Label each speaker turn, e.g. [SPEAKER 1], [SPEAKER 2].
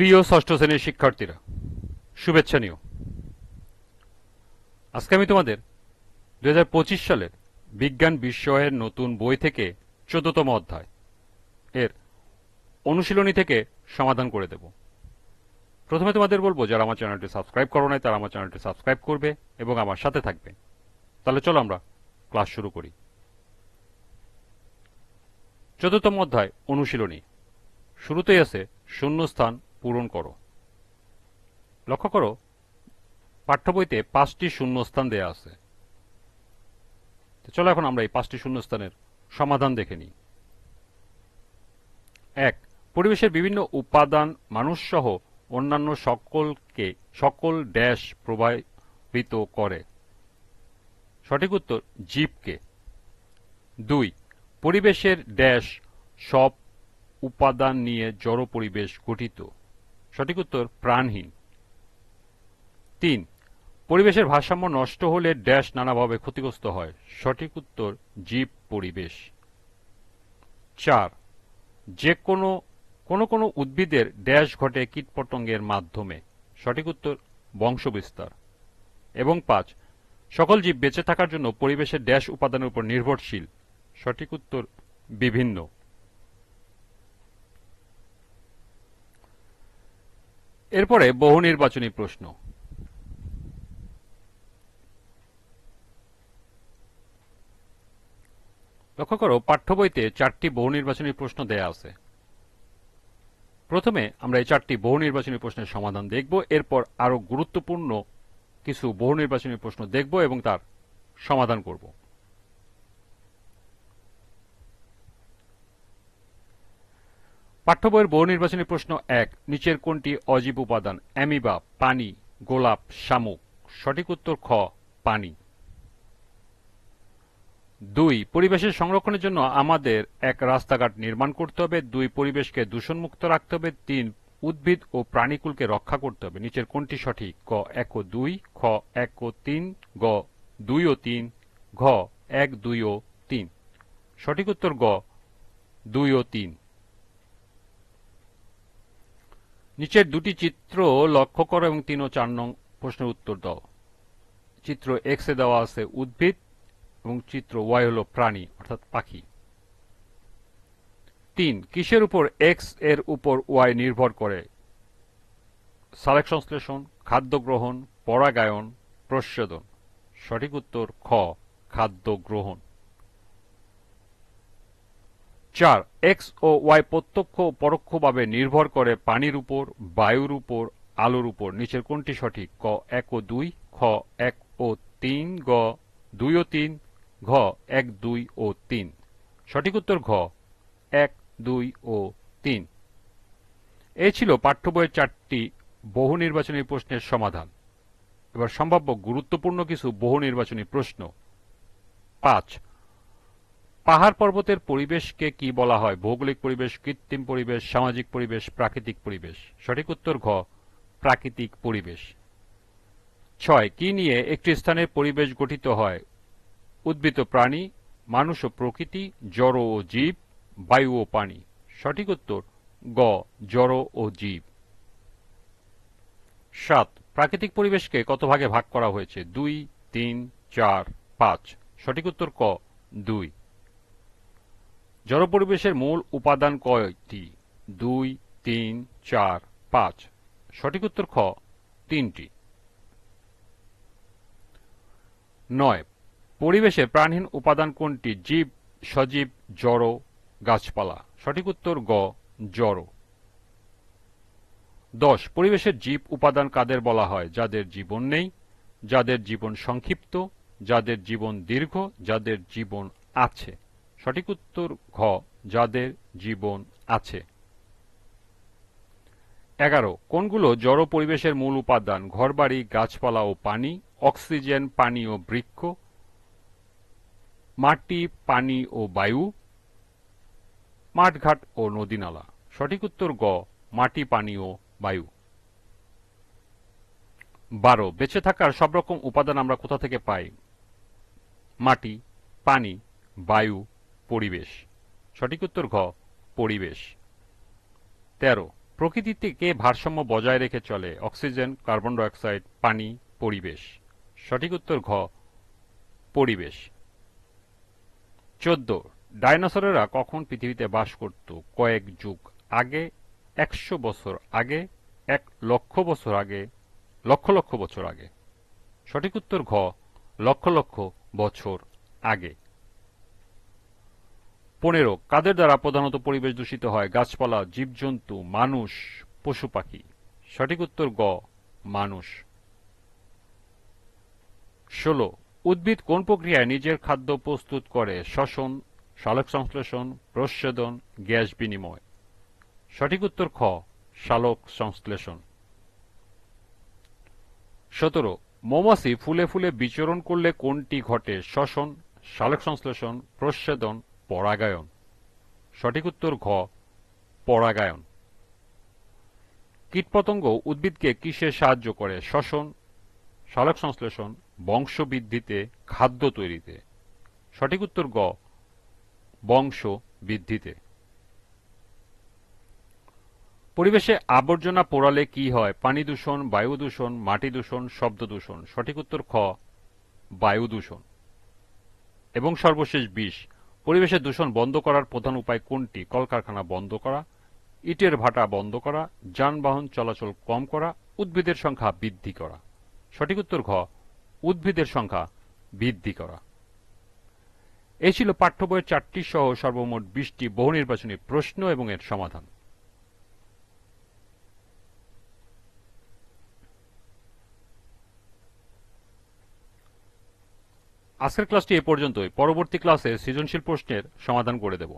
[SPEAKER 1] প্রিয় ষষ্ঠ শ্রেণির শিক্ষার্থীরা, শুভেচ্ছা নিও। আজকে আমি তোমাদের দু হাজার পঁচিশ সালের বিজ্ঞান বিষয়ের নতুন বই থেকে চোদ্দতম অধ্যায় এর অনুশীলনী থেকে সমাধান করে দেব। প্রথমে তোমাদের বলব, যারা আমার চ্যানেলটি সাবস্ক্রাইব করো নাই, তারা আমার চ্যানেলটি সাবস্ক্রাইব করবে এবং আমার সাথে থাকবে। তাহলে চলো আমরা ক্লাস শুরু করি। চতুর্থম অধ্যায় অনুশীলনী। শুরুতেই আছে শূন্যস্থান পূরণ করো। লক্ষ্য করো, পাঠ্য বইতে পাঁচটি শূন্যস্থান দেয়া আছে। চলো এখন আমরা এই পাঁচটি শূন্যস্থানের সমাধান দেখে নিই। এক, পরিবেশের বিভিন্ন উপাদান, মানুষসহ অন্যান্য সকলকে, সকল ড্যাশ প্রভাবিত করে। সঠিক উত্তর, জীবকে। দুই, পরিবেশের ড্যাশ সব উপাদান নিয়ে জড় পরিবেশ গঠিত। সঠিক উত্তর, প্রাণহীন। তিন, পরিবেশের ভারসাম্য নষ্ট হলে ড্যাশ নানাভাবে ক্ষতিগ্রস্ত হয়। সঠিক উত্তর, জীব পরিবেশ। চার, যে কোনো কোনো কোনো উদ্ভিদের ড্যাশ ঘটে কীটপতঙ্গের মাধ্যমে। সঠিক উত্তর, বংশবিস্তার। এবং পাঁচ, সকল জীব বেঁচে থাকার জন্য পরিবেশের ড্যাশ উপাদানের উপর নির্ভরশীল। সঠিক উত্তর, বিভিন্ন। এরপরে বহু নির্বাচনী প্রশ্ন। লক্ষ্য করো, পাঠ্য বইতে চারটি বহু নির্বাচনী প্রশ্ন দেয়া আছে। প্রথমে আমরা এই চারটি বহু নির্বাচনী প্রশ্নের সমাধান দেখব, এরপর আরও গুরুত্বপূর্ণ কিছু বহু নির্বাচনী প্রশ্ন দেখব এবং তার সমাধান করব। পাঠ্য বইয়ের বহু নির্বাচনী প্রশ্ন এক, নিচের কোনটি অজীব উপাদান? অ্যামিবা, পানি, গোলাপ, শামুক। সঠিক উত্তর খ, পানি। দুই, পরিবেশের সংরক্ষণের জন্য আমাদের এক রাস্তাঘাট নির্মাণ করতে হবে। দুই, পরিবেশকে দূষণমুক্ত রাখতে হবে। তিন, উদ্ভিদ ও প্রাণীকুলকে রক্ষা করতে হবে। নিচের কোনটি সঠিক? ক, এক ও দুই, খ, এক ও তিন, গ, দুই ও তিন, ঘ, এক, দুই ও তিন। সঠিক উত্তর গ, দুই ও তিন। নিচের দুটি চিত্র লক্ষ্য করো এবং তিন ও চার নং প্রশ্নের উত্তর দাও। চিত্র এক্স এ দেওয়া আছে উদ্ভিদ এবং চিত্র ওয়াই হল প্রাণী, অর্থাৎ পাখি। তিন, কিসের উপর এক্সের উপর ওয়াই নির্ভর করে? সালেক সংশ্লেষণ, খাদ্য গ্রহণ, পরাগায়ন প্রস্বেদন সঠিক উত্তর খ, খাদ্য গ্রহণ। চার এক্স ও ওয়াই প্রত্যক্ষ ও পরোক্ষভাবে নির্ভর করে পানির উপর, বায়ুর উপর, আলোর উপর। নিচের কোনটি সঠিক? ক, এক ও দুই, খ, এক ও তিন, গ, দুই ও তিন, ঘ, এক, দুই ও তিন। সঠিক উত্তর ঘ, এক, দুই ও তিন। এ ছিল পাঠ্য বইয়ের চারটি বহু নির্বাচনী প্রশ্নের সমাধান। এবার সম্ভাব্য গুরুত্বপূর্ণ কিছু বহু নির্বাচনী প্রশ্ন। পাঁচ পাহাড় পর্বতের পরিবেশকে কি বলা হয়? ভৌগোলিক পরিবেশ, কৃত্রিম পরিবেশ, সামাজিক পরিবেশ, প্রাকৃতিক পরিবেশ? সঠিক উত্তর ঘ, প্রাকৃতিক পরিবেশ। ছয়, কি নিয়ে একটি স্থানের পরিবেশ গঠিত হয়? উদ্ভিদ ও প্রাণী, মানুষ ও প্রকৃতি, জড় ও জীব, বায়ু ও পানি। সঠিক উত্তর গ, জড় ও জীব। সাত, প্রাকৃতিক পরিবেশকে কত ভাগে ভাগ করা হয়েছে? দুই, তিন, চার, পাঁচ। সঠিক উত্তর ক, দুই। জড় পরিবেশের মূল উপাদান কয়টি? দুই, তিন, চার, পাঁচ। সঠিক উত্তর খ, তিনটি। নয়, পরিবেশে প্রাণহীন উপাদান কোনটি? জীব, সজীব, জড়, গাছপালা। সঠিক উত্তর গ, জড়। দশ, পরিবেশের জীব উপাদান কাদের বলা হয়? যাদের জীবন নেই, যাদের জীবন সংক্ষিপ্ত, যাদের জীবন দীর্ঘ, যাদের জীবন আছে। সঠিক উত্তর ঘ, যাদের জীবন আছে। এগারো, কোনগুলো জড় পরিবেশের মূল উপাদান? ঘরবাড়ি, গাছপালা ও পানি, অক্সিজেন, পানি ও বৃক্ষ, মাটি, পানি ও বায়ু, মাঠঘাট ও নদীনালা। সঠিক উত্তর গ, মাটি, পানি ও বায়ু। বারো, বেঁচে থাকার সব রকম উপাদান আমরা কোথা থেকে পাই? মাটি, পানি, বায়ু পরিবেশ। সঠিক উত্তর ঘ, পরিবেশ। তেরো প্রকৃতি থেকে ভারসাম্য বজায় রেখে চলে অক্সিজেন, কার্বন ডাইঅক্সাইড, পানি, পরিবেশ। সঠিক উত্তর ঘ, পরিবেশ। চোদ্দ, ডাইনোসরেরা কখন পৃথিবীতে বাস করত? কয়েক যুগ আগে, একশো বছর আগে, এক লক্ষ বছর আগে, লক্ষ লক্ষ বছর আগে। সঠিক উত্তর ঘ, লক্ষ লক্ষ বছর আগে। পনেরো, কাদের দ্বারা প্রধানত পরিবেশ দূষিত হয়? গাছপালা, জীবজন্তু, মানুষ, পশু পাখি। সঠিক উত্তর গ, মানুষ। ষোলো, উদ্ভিদ কোন প্রক্রিয়ায় নিজের খাদ্য প্রস্তুত করে? শ্বসন, সালোক সংশ্লেষণ, প্রচ্ছেদন, গ্যাস বিনিময়। সঠিক উত্তর খ, সালোক সংশ্লেষণ। সতেরো, মৌমাছি ফুলে ফুলে বিচরণ করলে কোনটি ঘটে? শ্বসন, সালোক সংশ্লেষণ, প্রচ্ছেদন পরাগায়ন। সঠিক উত্তর ঘ, পরাগায়ন। কীটপতঙ্গ উদ্ভিদকে কিসে সাহায্য করে? শ্বসন সালোক সংশ্লেষণ, বংশবৃদ্ধিতে, খাদ্য তৈরিতে। সঠিক উত্তর গ বংশ বৃদ্ধিতে পরিবেশে আবর্জনা পোড়ালে কি হয়? পানি দূষণ, বায়ু দূষণ, মাটি দূষণ, শব্দ দূষণ। সঠিক উত্তর খ, বায়ু দূষণ। এবং সর্বশেষ বিষ। পরিবেশের দূষণ বন্ধ করার প্রধান উপায় কোনটি? কলকারখানা বন্ধ করা, ইটের ভাটা বন্ধ করা, যানবাহন চলাচল কম করা, উদ্ভিদের সংখ্যা বৃদ্ধি করা। সঠিক উত্তর ঘ, উদ্ভিদের সংখ্যা বৃদ্ধি করা। এই ছিল পাঠ্য বইয়ের চারটি সহ সর্বমোট বিশটি বহু নির্বাচনী প্রশ্ন এবং এর সমাধান। আজকের ক্লাসটি এ পর্যন্তই। পরবর্তী ক্লাসে সৃজনশীল প্রশ্নের সমাধান করে দেব।